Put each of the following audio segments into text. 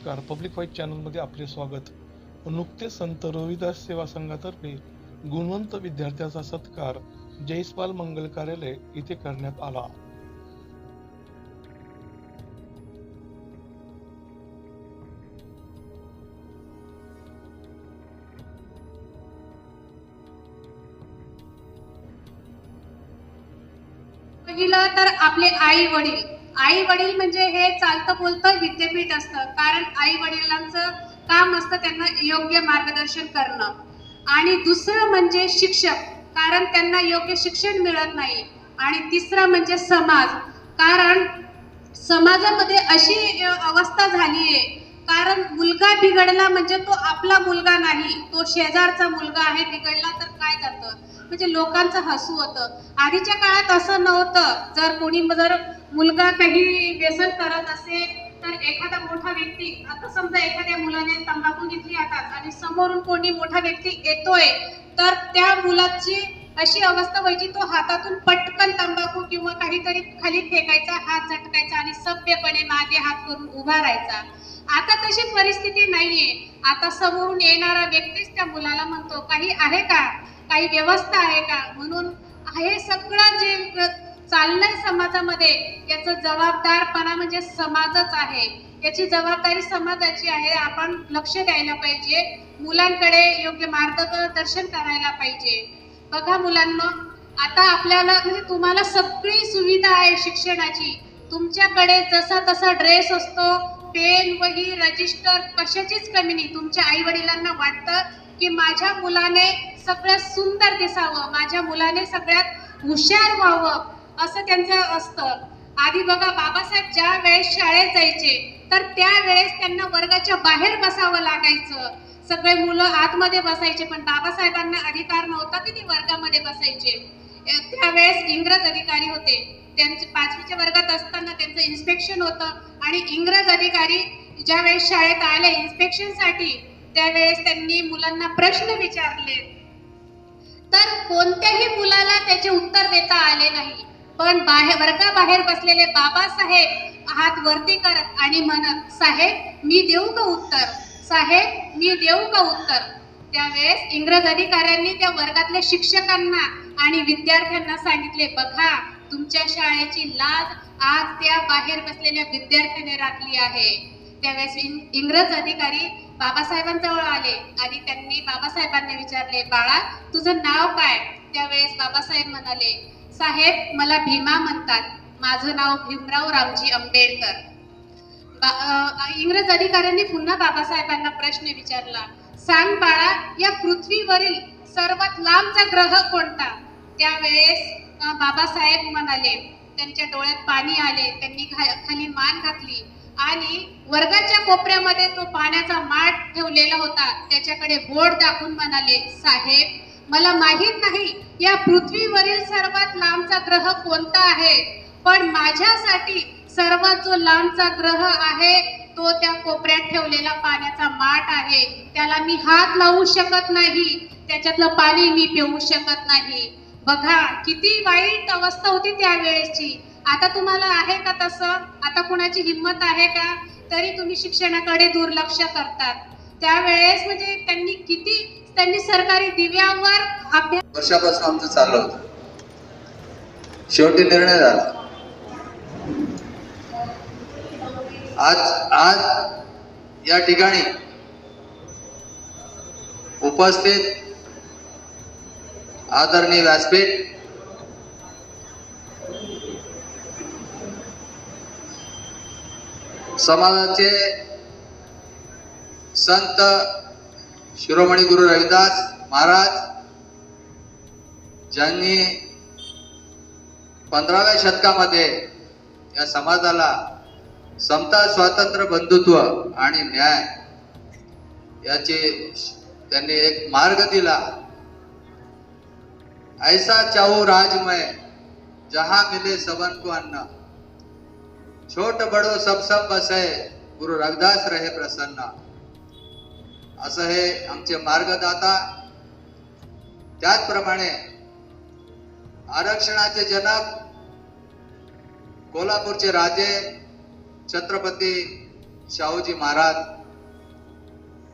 नमस्कार. पब्लिक वाईट चॅनलमध्ये आपले स्वागत. नुकतेच संत रविदास सेवा संघातर्फे गुणवंत विद्यार्थ्याचा सत्कार जयस्पाल मंगल कार्यालय इथे करण्यात आला. पहिलं तर आपले आई वडील आई वडील म्हणजे हे चालतं बोलतं विद्यापीठ असतं. कारण आई वडिलांचं काम असतं त्यांना योग्य मार्गदर्शन करणं. आणि दुसरं म्हणजे शिक्षक. कारण त्यांना योग्य शिक्षण मिळत नाही. आणि तिसरं म्हणजे समाज. कारण समाजामध्ये अशी अवस्था झाली आहे कारण मुलगा बिघडला म्हणजे तो आपला मुलगा नाही. तो शेजारचा मुलगा आहे बिघडला तर काय करतं? म्हणजे लोकांचं हसू होतं. आधीच्या काळात असं नव्हतं. जर कोणी जर मुलगा काही व्यसन करत असेल तर एखादा मोठा व्यक्ती आता समजा एखाद्या मुलाने तंबाखू घेतली हातात आणि समोरून कोणी मोठा व्यक्ती येतोय तर त्या मुलाची अशी अवस्था व्हायची तो हातातून पटकन तंबाखू किंवा काहीतरी खाली फेकायचा हात झटकायचा आणि सभ्यपणे मागे हात करून उभा राहायचा. आता तशी परिस्थिती नाहीये. आता समोरून येणारा व्यक्तीच त्या मुलाला म्हणतो काही आहे का? काही व्यवस्था आहे का? म्हणून हे सगळं जे चाललंय समाजामध्ये. याचं जबाबदारपणा म्हणजे समाजच आहे. याची जबाबदारी समाजाची आहे. आपण लक्ष द्यायला पाहिजे. मुलांकडे योग्य मार्गदर्शन करायला पाहिजे. बघा मुलांना आता आपल्याला म्हणजे तुम्हाला सगळी सुविधा आहे शिक्षणाची. तुमच्याकडे जसा तसा ड्रेस असतो पेन वही रजिस्टर कशाचीच कमी नाही. तुमच्या आई वडिलांना वाटतं की माझ्या मुलाने सगळ्यात सुंदर दिसावं. माझ्या मुलाने सगळ्यात हुशार व्हावं. असं त्यांचं असतं. आधी बघा बाबासाहेब ज्या वेळेस शाळेत जायचे तर त्यावेळेस त्यांना वर्गाच्या बाहेर बसावं लागायचं. सगळे मुलं आतमध्ये बसायचे पण बाबासाहेबांना अधिकार नव्हता की ते वर्गामध्ये बसायचे. त्यावेळेस इंग्रज अधिकारी होते. त्यांचे पाचवीच्या वर्गात असताना त्यांचं इन्स्पेक्शन होतं आणि इंग्रज अधिकारी ज्या वेळेस शाळेत आले इन्स्पेक्शनसाठी त्यावेळेस त्यांनी मुलांना प्रश्न विचारले. तर कोणत्याही मुलाला त्याचे उत्तर देता आले नाही. पण बाहेर वर्गाबाहेर बसलेले बाबासाहेब हात वरती करत आणि म्हणत साहेब मी देऊ का उत्तर? साहेब मी देऊ का उत्तर? त्यावेळेस इंग्रज अधिकाऱ्यांनी त्या वर्गातल्या शिक्षकांना आणि विद्यार्थ्यांना सांगितले बघा तुमच्या शाळेची लाज आज त्या बाहेर बसलेल्या विद्यार्थ्याने राखली आहे. त्यावेळेस इंग्रज अधिकारी बाबासाहेबांजवळ आले आणि त्यांनी बाबासाहेबांना विचारले बाळा तुझं नाव काय? त्यावेळेस बाबासाहेब म्हणाले साहेब मला भीमा म्हणतात. माझं नाव भीमराव रामजी आंबेडकर. बा- इंग्रज अधिकाऱ्यांनी पुन्हा बाबासाहेबांना प्रश्न विचारला. सांग बाळा या पृथ्वीवरील सर्वात लांबचा ग्रह कोणता? त्यावेळेस बाबासाहेब म्हणाले त्यांच्या डोळ्यात पाणी आले त्यांनी घा- खाली मान घातली आणि वर्गाच्या कोपऱ्यामध्ये तो पाण्याचा माठ ठेवलेला होता. त्याच्याकडे बोट दाखवून म्हणाले साहेब मला माहीत नाही या पृथ्वीवरील सर्वात लांबचा ग्रह कोणता आहे? पण माझ्यासाठी सर्वात जो लांबचा ग्रह आहे तो त्या कोपऱ्यात ठेवलेला पाण्याचा माठ आहे. त्याला मी हात लावू शकत नाही. त्याच्यातलं पाणी मी पिऊ शकत नाही. बघा किती वाईट अवस्था होती त्यावेळेसची. आता तुम्हाला आहे का तसं? आता कुणाची हिंमत आहे का? तरी तुम्ही शिक्षणाकडे दुर्लक्ष करतात. त्यावेळेस म्हणजे त्यांनी किती त्यांनी सरकारी दिव्यावर अभ्यास वर्षापासून आमचं चाललं होतं. शेवटी निर्णय झाला. आज आज या ठिकाणी उपस्थित आदरणीय व्यासपीठ समाजाचे संत शिरोमणी गुरु रविदास महाराज ज्यांनी पंधराव्या शतकामध्ये या समाजाला समता स्वातंत्र्य बंधुत्व आणि न्याय याचे त्यांनी एक मार्ग दिला. ऐसा चाहू राजमय जहां मिले सबन को अन्न. छोट बडो सब सब बसे गुरु रविदास रहे प्रसन्न. असं हे आमचे मार्गदाता. त्याचप्रमाणे आरक्षणाचे जनक कोल्हापूरचे राजे छत्रपती शाहूजी महाराज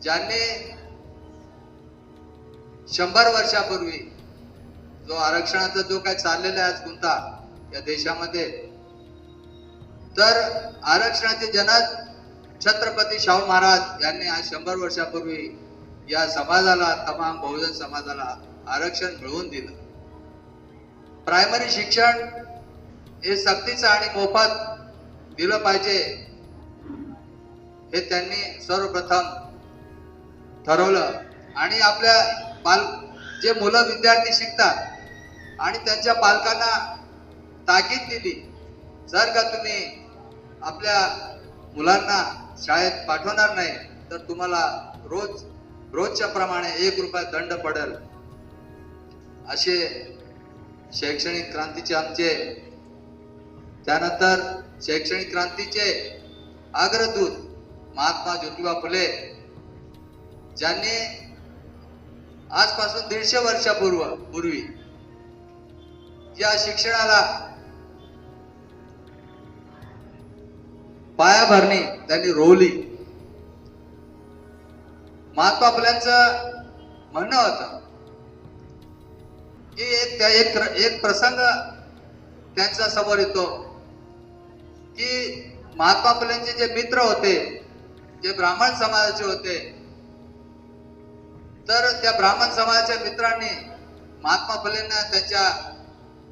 ज्यांनी शंभर वर्षापूर्वी जो आरक्षणाचा जो काय चाललेला आहे आज गुंता या देशामध्ये तर आरक्षणाचे जनक छत्रपती शाहू महाराज यांनी आज शंभर वर्षापूर्वी या समाजाला तमाम बहुजन समाजाला आरक्षण मिळवून दिलं. प्रायमरी शिक्षण हे सक्तीचं आणि मोफत दिलं पाहिजे हे त्यांनी सर्वप्रथम ठरवलं. आणि आपल्या पाल जे मुलं विद्यार्थी शिकतात आणि त्यांच्या पालकांना ताकीद दिली जर का तुम्ही आपल्या मुलांना शाळेत पाठवणार नाही तर तुम्हाला रोज रोजच्या प्रमाणे एक रुपया दंड पडेल. असे शैक्षणिक क्रांतीचे आमचे त्यानंतर शैक्षणिक क्रांतीचे अग्रदूत महात्मा ज्योतिबा फुले ज्यांनी आजपासून दीडशे वर्षापूर्व पूर्वी या शिक्षणाला पायाभरणी त्यांनी रोवली. महात्मा फुल्यांचं म्हणणं होतं की एक त्या- एक एक प्रसंग त्यांच्यासमोर येतो की महात्मा फुलेंचे जे मित्र होते जे ब्राह्मण समाजाचे होते तर त्या ब्राह्मण समाजाच्या मित्रांनी महात्मा फुलेंना त्यांच्या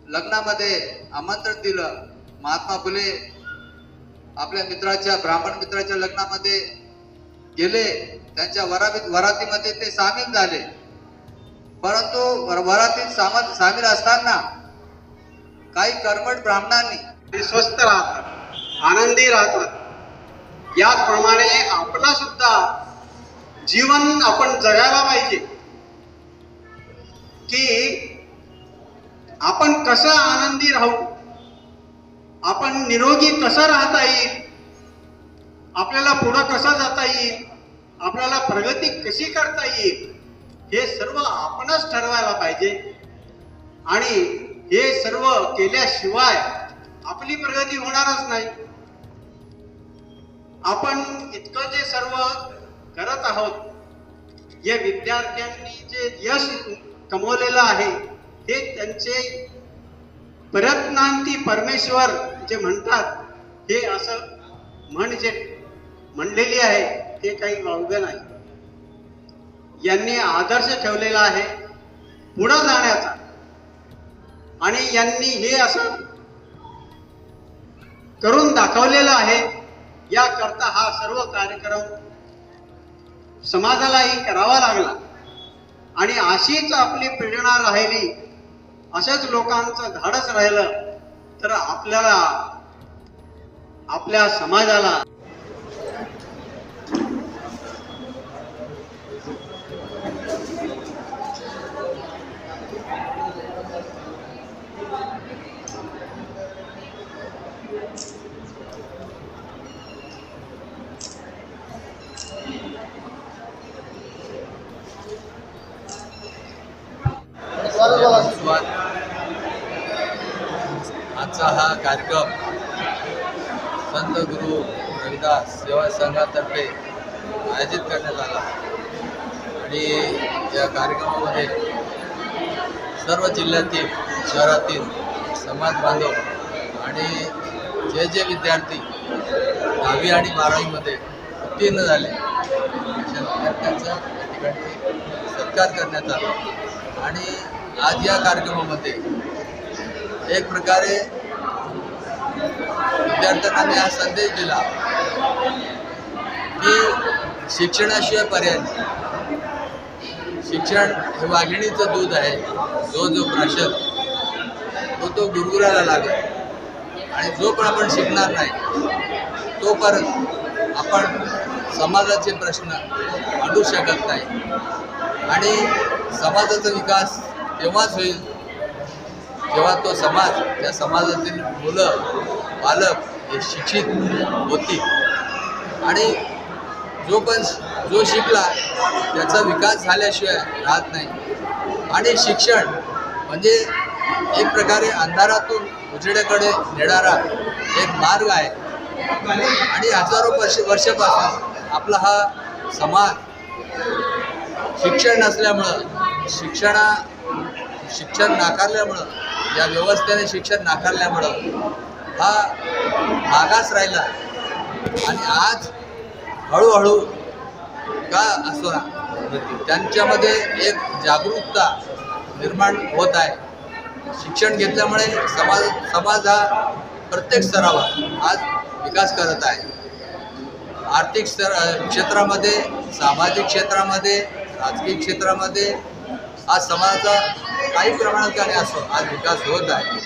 लग्नामध्ये आमंत्रण दिलं. महात्मा फुले आपल्या मित्राच्या ब्राह्मण मित्राच्या लग्नामध्ये गेले. त्यांच्या वरावीत वरातीमध्ये ते सामील झाले. परंतु वरातीत सामील सामील असताना काही कर्मट ब्राह्मणांनी ते स्वस्थ राहतात आनंदी राहतात. याचप्रमाणे आपला सुद्धा जीवन आपण जगायला पाहिजे. की आपण कसं आनंदी राहू? आपण निरोगी कसं राहता येईल? आपल्याला पुढं कसं जाता येईल? आपल्याला प्रगती कशी करता येईल? हे सर्व आपणच ठरवायला पाहिजे. आणि हे सर्व केल्याशिवाय आपली प्रगती होणारच नाही. आपण इतकं जे सर्व करत आहोत जे विद्यार्थ्यांनी जे यश कमवलेलं आहे हे त्यांचे प्रयत्नांती परमेश्वर जे म्हणतात हे असं म्हण जे म्हणलेली आहे ते काही वावगं नाही. यांनी आदर्श ठेवलेला आहे पुढं जाण्याचा. आणि यांनी हे असं करून दाखवलेलं आहे याकरता हा सर्व कार्यक्रम समाजालाही करावा लागला. आणि अशीच आपली प्रेरणा राहिली अशाच लोकांचं धाडस राहिलं. तर आपल्याला आपल्या समाजाला Gracias. आजचा हा कार्यक्रम संत गुरु रविदास सेवा संघातर्फे आयोजित करण्यात आला. आणि या कार्यक्रमामध्ये सर्व जिल्ह्यातील शहरातील समाज बांधव आणि जे जे विद्यार्थी दहावी आणि बारावीमध्ये उत्तीर्ण झाले अशा विद्यार्थ्यांचा या ठिकाणी सत्कार करण्यात आला. आणि आज या कार्यक्रमामध्ये एक प्रकारे विद्यार्थ्यांना हा संदेश दिला की शिक्षणाशिवाय पर्याय नाही. शिक्षण हे वाघिणीचं दूध आहे. जो जो प्राशद तो तो गुरगुराला लागेल. आणि जो पण आपण शिकणार नाही तो परत आपण समाजाचे प्रश्न मांडू शकत नाही. आणि समाजाचा विकास तेव्हाच होईल? जेव्हा तो समाज त्या समाजातील मुलं पालक हे शिक्षित होतील आणि जो पण जो शिकला त्याचा विकास झाल्याशिवाय राहत नाही. आणि शिक्षण म्हणजे एक प्रकारे अंधारातून उजेड्याकडे नेणारा एक मार्ग आहे. आणि हजारो वर्ष वर्षापासून आपला हा समाज शिक्षण नसल्यामुळं शिक्षणा शिक्षण नाकारल्यामुळं या व्यवस्थेने शिक्षण नाकारल्यामुळं हा मागास राहिला. आणि आज हळूहळू का असो त्यांच्यामध्ये एक जागरूकता निर्माण होत आहे. शिक्षण घेतल्यामुळे समाज समाज हा प्रत्येक स्तरावर आज विकास करत आहे. आर्थिक स्तर क्षेत्रामध्ये सामाजिक क्षेत्रामध्ये राजकीय क्षेत्रामध्ये आज समाजाचा काही प्रमाणात आणि असो आज विकास होत आहे.